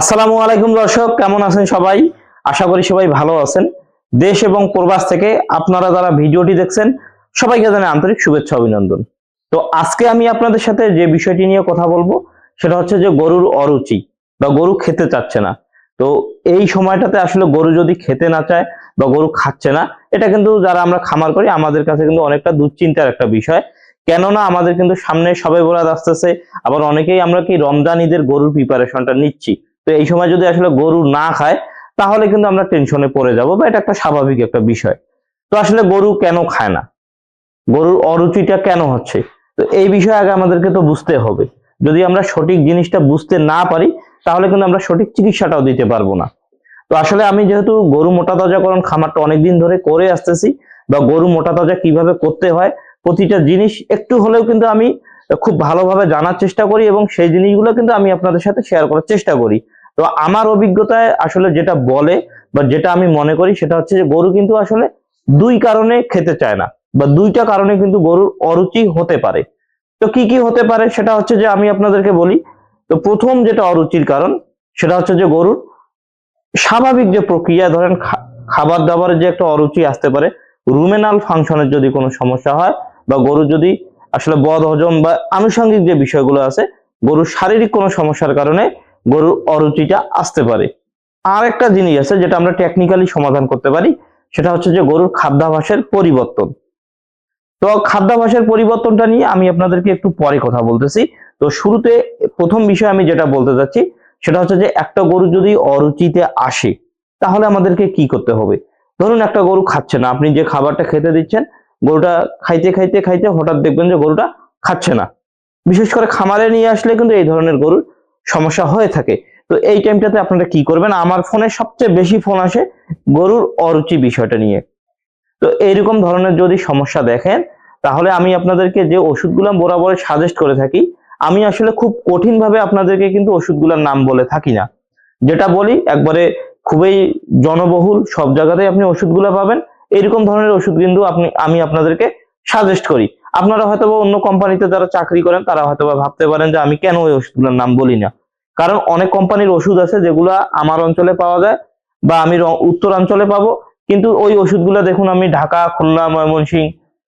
আসসালামু আলাইকুম দর্শক, কেমন আছেন সবাই? আশা করি সবাই ভালো আছেন। দেশ এবং প্রবাস থেকে আপনারা যারা ভিডিওটি দেখছেন, সবাইকে জানাই আন্তরিক শুভেচ্ছা, অভিনন্দন। তো আজকে আমি আপনাদের সাথে যে বিষয়টি নিয়ে কথা বলব, সেটা হচ্ছে যে গরুর অরুচি বা গরু খেতে চাচ্ছে না। তো এই সময়টাতে আসলে গরু যদি খেতে না চায় বা গরু খাচ্ছে না, এটা কিন্তু যারা আমরা খামার করি, আমাদের কাছে কিন্তু অনেকটা দুশ্চিন্তার একটা বিষয়। কেননা আমাদের কিন্তু সামনে সবাই বরাদ আসতেছে, আবার অনেকেই আমরা কি রমজান ঈদের গরুর প্রিপারেশনটা নিচ্ছি। তো এই সময় যদি আসলে গরু না খায়, তাহলে কিন্তু আমরা টেনশনে পড়ে যাব বা এটা একটা স্বাভাবিক একটা বিষয়। তো আসলে গরু কেন খায় না? গরুর অরুচিটা কেন হচ্ছে? তো এই বিষয়ে আগে আমাদেরকে তো বুঝতে হবে। যদি আমরা সঠিক জিনিসটা বুঝতে না পারি, তাহলে কিন্তু আমরা সঠিক চিকিৎসাটাও দিতে পারব না। তো আসলে আমি যেহেতু গরু মোটা তাজাকরণ খামারটা অনেকদিন ধরে করে আসতেছি, বা গরু মোটা তাজা কীভাবে করতে হয়, প্রতিটা জিনিস একটু হলেও কিন্তু আমি খুব ভালোভাবে জানার চেষ্টা করি এবং সেই জিনিসগুলো কিন্তু আমি আপনাদের সাথে শেয়ার করার চেষ্টা করি। তো আমার অভিজ্ঞতায় আসলে যেটা বলে বা যেটা আমি মনে করি সেটা হচ্ছে যে গরু কিন্তু আসলে দুই কারণে খেতে চায় না বা দুইটা কারণে কিন্তু গরুর অরুচি হতে পারে। তো কি কি হতে পারে সেটা হচ্ছে যে আমি আপনাদেরকে বলি, তো প্রথম যেটা অরুচির কারণ সেটা হচ্ছে যে গরুর স্বাভাবিক যে প্রক্রিয়া, ধরেন খাবার দাবারের যে একটা অরুচি আসতে পারে রুমেনাল ফাংশনের যদি কোনো সমস্যা হয় বা গরু যদি আসলে বদ হজম বা আনুষঙ্গিক যে বিষয়গুলো আছে, গরুর শারীরিক কোনো সমস্যার কারণে গরুর অরুচিটা আসতে পারে। আর একটা জিনিস আছে যেটা আমরা টেকনিক্যালি সমাধান করতে পারি, সেটা হচ্ছে যে গরুর খাদ্যাভাসের পরিবর্তন। তো খাদ্যাভাসের পরিবর্তনটা নিয়ে আমি আপনাদেরকে একটু পরে কথা বলতেছি। তো শুরুতে প্রথম বিষয় আমি যেটা বলতে যাচ্ছি সেটা হচ্ছে যে একটা গরু যদি অরুচিতে আসে, তাহলে আমাদেরকে কি করতে হবে? ধরুন একটা গরু খাচ্ছে না, আপনি যে খাবারটা খেতে দিচ্ছেন, গরুটা খাইতে খাইতে খাইতে হঠাৎ দেখবেন যে গরুটা খাচ্ছে না। বিশেষ করে খামারে নিয়ে আসলে কিন্তু এই ধরনের গরুর সমস্যা হয়ে থাকে। তো এই টাইমটাতে আপনারা কি করবেন? আমার ফোনে সবচেয়ে বেশি ফোন আসে গরুর অরুচি বিষয়টা নিয়ে। তো এইরকম ধরনের যদি সমস্যা দেখেন, তাহলে আমি আপনাদেরকে যে ওষুধগুলো বরাবর সাজেস্ট করে থাকি, আমি আসলে খুব কঠিন ভাবে আপনাদেরকে কিন্তু ওষুধগুলোর নাম বলে থাকি না। যেটা বলি, একবারে খুবই জনবহুল, সব জায়গাতেই আপনি ওষুধগুলো পাবেন। এরকম ধরনের ওষুধ কিন্তু আপনি, আমি আপনাদেরকে সাজেস্ট করি। আপনারা হয়তো অন্য কোম্পানিতে যারা চাকরি করেন, তারা হয়তো ভাবতে পারেন যে আমি কেন ওই ওষুধগুলোর নাম বলি না। কারণ অনেক কোম্পানির ওষুধ আছে যেগুলো আমার অঞ্চলে পাওয়া যায় বা আমি উত্তরাঞ্চলে পাবো। কিন্তু ওই ওষুধগুলো দেখুন আমি ঢাকা, খুলনা ময়মনসিংহ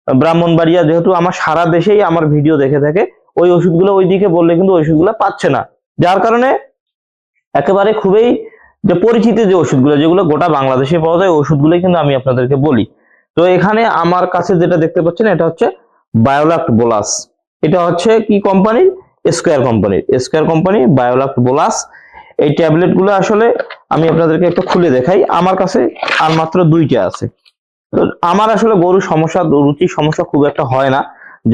ব্রাহ্মণবাড়িয়া যেহেতু আমার সারা দেশেই আমার ভিডিও দেখে থাকে, ওই ওষুধগুলো ওইদিকে বললে কিন্তু ওই ওষুধগুলো পাচ্ছে না। যার কারণে একেবারে খুবই যে পরিচিত যে ওষুধগুলো, যেগুলো গোটা বাংলাদেশে পাওয়া যায়, ওই ওষুধগুলোই কিন্তু আমি আপনাদেরকে বলি। তো এখানে আমার কাছে যেটা দেখতে পাচ্ছেন, এটা হচ্ছে বায়োলাক্ট বোলাস। এটা হচ্ছে কি কোম্পানির? স্কোয়ার কোম্পানির স্কোয়ার কোম্পানি বায়োলাক্ট বোলাস এই ট্যাবলেটগুলো আসলে আমি আপনাদেরকে একটা খুলে দেখাই। আমার কাছে আর মাত্র দুইটা আছে। তো আমার আসলে গরুর সমস্যা, রুচির সমস্যা খুব একটা হয় না।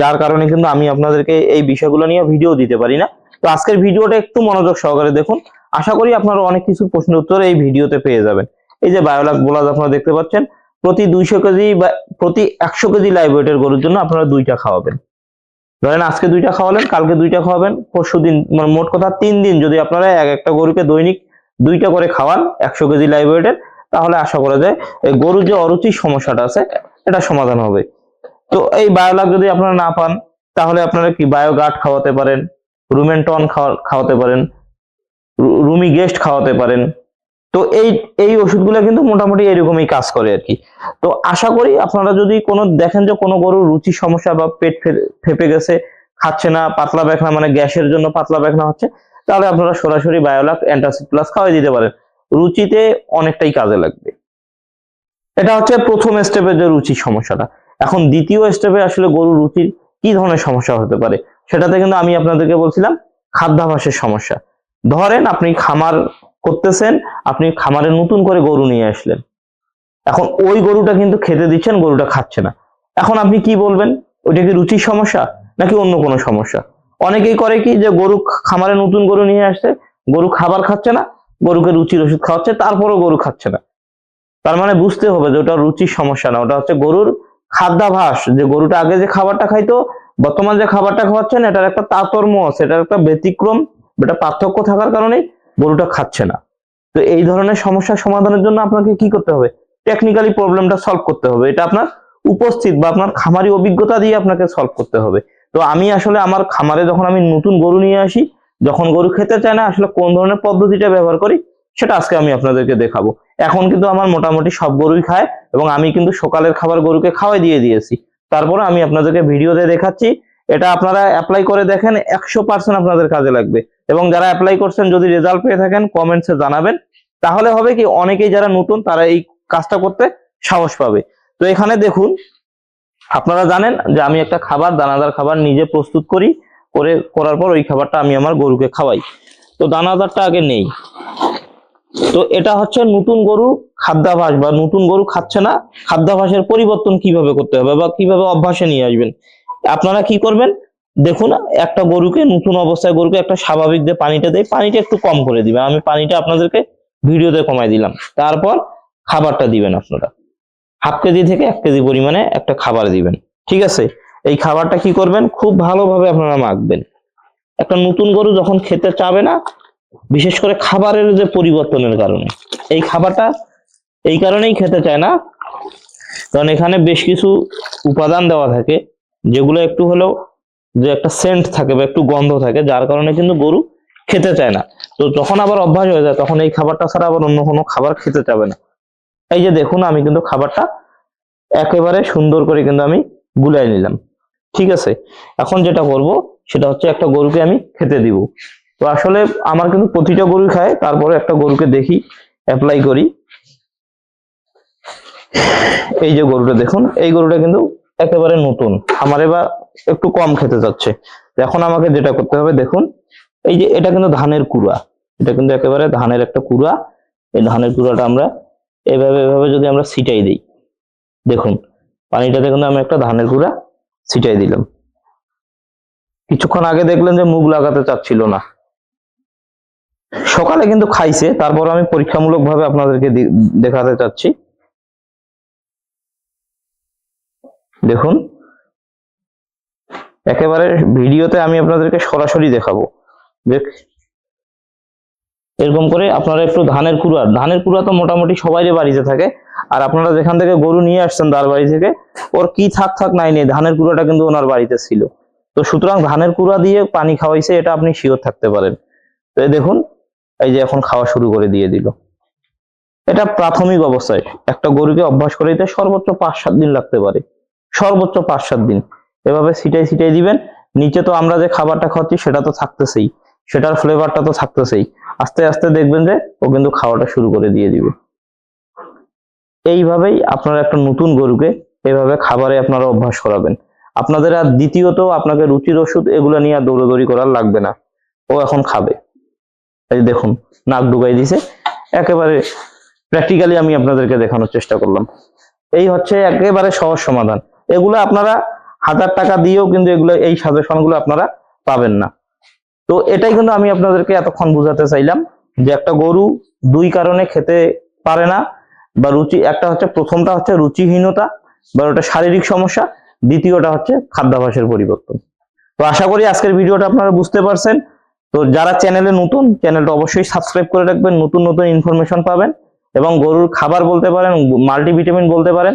যার কারণে কিন্তু আমি আপনাদেরকে এই বিষয়গুলো নিয়ে ভিডিও দিতে পারি না। তো আজকের ভিডিওটা একটু মনোযোগ সহকারে দেখুন। আশা করি আপনারা অনেক কিছু প্রশ্নের উত্তর এই ভিডিওতে পেয়ে যাবেন। এই যে বায়োলাক বোলাজ আপনারা দেখতে পাচ্ছেন, প্রতি দুইশো কেজি বা প্রতি একশো কেজি লাইভ ওয়েটের গরুর জন্য আপনারা দুইটা খাওয়াবেন। ধরেন আজকে দুইটা খাওয়ালেন, কালকে দুইটা খাওয়াবেন, পরশু দিন মানে মোট কথা তিন দিন যদি আপনারা এক একটা গরুকে দৈনিক দুইটা করে খাওয়ান, একশো কেজি লাইভ ওয়েটের তাহলে আশা করা যায় এই গরুর যে অরুচির সমস্যাটা আছে, এটা সমাধান হবে। তো এই বায়োলাক যদি আপনারা না পান, তাহলে আপনারা কি বায়োগার্ড খাওয়াতে পারেন রুমেন্টন খাওয়া- খাওয়াতে পারেন রুমি গেস্ট খাওয়াতে পারেন তো এই এই ওষুধগুলো কিন্তু মোটামুটি এরকমই কাজ করে আর কি। তো আশা করি আপনারা যদি কোনো, দেখেন যে কোনো গরুর রুচির সমস্যা বা পেট ফেপে গেছে, খাচ্ছে না, পাতলা পায়খানা মানে গ্যাসের জন্য পাতলা পায়খানা হচ্ছে, তাহলে আপনারা সরাসরি বায়োলাক, অ্যান্টাসিড প্লাস খাওয়াই দিতে পারেন। রুচিতে অনেকটাই কাজে লাগবে। এটা হচ্ছে প্রথম স্টেপের যে রুচির সমস্যাটা। এখন দ্বিতীয় স্টেপে আসলে গরুর রুচির কি ধরনের সমস্যা হতে পারে, সেটাতে কিন্তু আমি আপনাদেরকে বলছিলাম, খাদ্যাভাসের সমস্যা। ধরেন আপনি খামার করতেছেন, আপনি খামারে নতুন করে গরু নিয়ে আসলেন। এখন ওই গরুটা কিন্তু খেতে দিচ্ছেন, গরুটা খাচ্ছে না। এখন আপনি কি বলবেন? ওইটা কি রুচির সমস্যা নাকি অন্য কোনো সমস্যা? অনেকেই করে কি যে গরু খামারে নতুন গরু নিয়ে আসছে, গরু খাবার খাচ্ছে না, গরুকে রুচির ওষুধ খাওয়াচ্ছে, তারপরেও গরু খাচ্ছে না। তার মানে বুঝতে হবে যে ওটা রুচির সমস্যা না, ওটা হচ্ছে গরুর খাদ্যাভাস। যে গরুটা আগে যে খাবারটা খাইতো, বর্তমান যে খাবারটা খাওয়াচ্ছেন, এটার একটা তারতম্য আছে, এটার একটা ব্যতিক্রম, এটা পার্থক্য থাকার কারণে গরুটা খাচ্ছে না। তো এই ধরনের সমস্যা সমাধানের জন্য আপনাকে কি করতে হবে? টেকনিক্যালি প্রবলেমটা সলভ করতে হবে। এটা আপনার উপস্থিত বা আপনার খামারি অভিজ্ঞতা দিয়ে আপনাকে সলভ করতে হবে। তো আমি আসলে আমার খামারে যখন আমি নতুন গরু নিয়ে আসি, যখন গরু খেতে চায় না, আসলে কোন ধরনের পদ্ধতিটা ব্যবহার করি, সেটা আজকে আমি আপনাদেরকে দেখাবো। এখন কিন্তু আমার মোটামুটি সব গরুই খায় এবং আমি কিন্তু সকালের খাবার গরুকে খাওয়াই দিয়ে দিয়েছি। তারপরে আমি আপনাদেরকে ভিডিওতে দেখাচ্ছি এটা আপনারা অ্যাপ্লাই করে দেখেন, একশো পার্সেন্ট আপনাদের কাজে লাগবে। এবং যারা অ্যাপ্লাই করছেন, যদি রেজাল্ট পেয়ে থাকেন কমেন্টসে জানাবেন। তাহলে হবে কি, অনেকেই যারা নতুন, তারা এই কাজটা করতে সাহস পাবে। তো এখানে দেখুন, আপনারা জানেন যে আমি একটা খাবার, দানাদার খাবার নিজে প্রস্তুত করি, করে, করার পর ওই খাবারটা আমি আমার গরুকে খাওয়াই। তো দানাদারটা আগে নেই। তো এটা হচ্ছে নতুন গরু খাদ্যাভাস, বা নতুন গরু খাচ্ছে না, খাদ্যাভাসের পরিবর্তন কীভাবে করতে হবে, বা কীভাবে অভ্যাসে নিয়ে আসবেন? আপনারা কি করবেন? দেখুন, একটা গরুকে নতুন অবস্থায় গরুকে একটা স্বাভাবিক দিয়ে পানিটা দেয়, পানিটা একটু কম করে দিবেন। আমি পানিটা আপনাদেরকে ভিডিওতে কমাই দিলাম। তারপর খাবারটা দিবেন আপনারা। হাফ কেজি থেকে এক কেজি পরিমাণে একটা খাবার দিবেন। ঠিক আছে? এই খাবারটা কি করবেন? খুব ভালোভাবে আপনারা মাখবেন। একটা নতুন গরু যখন খেতে চাবে না, বিশেষ করে খাবারের যে পরিবর্তনের কারণে, এই খাবারটা এই কারণেই খেতে চায় না। কারণ এখানে বেশ কিছু উপাদান দেওয়া থাকে। যেগুলো একটু হলেও যে একটা সেন্ট থাকে বা একটু গন্ধ থাকে, যার কারণে কিন্তু গরু খেতে চায় না। তো যখন আবার অভ্যাস হয়ে যায়, তখন এই খাবারটা ছাড়া আবার অন্য কোনো খাবার খেতে চাবে না। এই যে দেখুন, আমি কিন্তু খাবারটা একেবারে সুন্দর করে কিন্তু আমি গুলাই নিলাম। ঠিক আছে? এখন যেটা করব, সেটা হচ্ছে একটা গরুকে আমি খেতে দিব। তো আসলে আমার কিন্তু প্রতিটা গরু খায়, তারপরে একটা গরুকে দেখি অ্যাপ্লাই করি। এই যে গরুটা দেখুন, এই গরুটা কিন্তু একেবারে নতুন। আমার এবার একটু কম খেতে যাচ্ছে। এখন আমাকে যেটা করতে হবে, দেখুন, এই যে এটা কিন্তু ধানের কুড়া। এটা কিন্তু একেবারে ধানের একটা কুড়া। এই ধানের কুড়াটা আমরা এভাবে এভাবে যদি আমরা ছিটাই দিই, দেখুন, পানিটাতে কিন্তু আমি একটা ধানের কুড়া ছিটাই দিলাম। কিছুক্ষণ আগে দেখলেন যে মুখ লাগাতে চাচ্ছিল না। সকালে কিন্তু খাইছে তারপর আমি পরীক্ষামূলক ভাবে আপনাদেরকে দেখাতে চাচ্ছি। দেখুন। একেবারে ভিডিওতে আমি আপনাদেরকে সরাসরি দেখাবো। এরকম করে আপনারা একটু ধানের কুড়া ধানের কুড়া তো মোটামুটি সবাই বাড়িতে থাকে। আর আপনারা যেখান থেকে গরু নিয়ে আসছেন তার বাড়ি থেকে, ওর কি থাক থাক নাই নেই, ধানের কুড়াটা কিন্তু ওনার বাড়িতে ছিল। তো সুতরাং ধানের কুড়া দিয়ে পানি খাওয়াইছে, এটা আপনি শিওর থাকতে পারেন। তো দেখুন, এই যে এখন খাওয়া শুরু করে দিয়ে দিল। এটা প্রাথমিক অবস্থায়, একটা গরুকে অভ্যাস করে দিতে সর্বোচ্চ পাঁচ সাত দিন লাগতে পারে। সর্বোচ্চ পাঁচ, সাত দিন। এভাবে ছিটাই ছিটাই দিবেন। নিচে তো আমরা যে খাবারটা খাচ্ছি, সেটা তো থাকতেছেই। সেটার ফ্লেভারটা তো থাকতেছেই। আস্তে আস্তে দেখবেন যে ও কিন্তু খাওয়াটা শুরু করে দিয়ে দিবে। এইভাবেই আপনারা একটা নতুন গরুকে এভাবে খাবারে আপনারা অভ্যাস করাবেন। আপনাদের আর দ্বিতীয়ত আপনাকে রুচির ওষুধ এগুলো নিয়ে আর দৌড়াদৌড়ি করার লাগবে না। ও এখন খাবে। এই দেখুন, নাক ডুবাই দিছে। একেবারে প্র্যাকটিক্যালি আমি আপনাদেরকে দেখানোর চেষ্টা করলাম। এই হচ্ছে একেবারে সহজ সমাধান। এগুলো আপনারা হাজার টাকা দিয়েও কিন্তু এগুলো, এই সাজেশনগুলো আপনারা পাবেন না। তো এটাই কিন্তু আমি আপনাদেরকে এতক্ষণ বুঝাতে চাইলাম যে একটা গরু দুই কারণে খেতে পারে না, বা রুচি, একটা হচ্ছে প্রথমটা হচ্ছে রুচিহীনতা, বা ওটা শারীরিক সমস্যা, দ্বিতীয়টা হচ্ছে খাদ্যাভ্যাসের পরিবর্তন। তো আশা করি আজকের ভিডিওটা আপনারা বুঝতে পারছেন। তো যারা চ্যানেলে নতুন, চ্যানেলটা অবশ্যই সাবস্ক্রাইব করে রাখবেন, নতুন নতুন ইনফরমেশন পাবেন, এবং গরুর খাবার বলতে পারেন, মাল্টিভিটামিন বলতে পারেন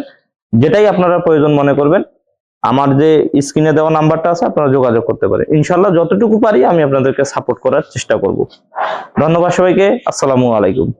যেটাই আপনারা প্রয়োজন মনে করবেন, আমার যে স্ক্রিনে দেওয়া নাম্বারটা আছে, আপনারা যোগাযোগ করতে পারেন। ইনশাল্লাহ যতটুকু পারি আমি আপনাদেরকে সাপোর্ট করার চেষ্টা করব। ধন্যবাদ সবাইকে, আসসালামু আলাইকুম।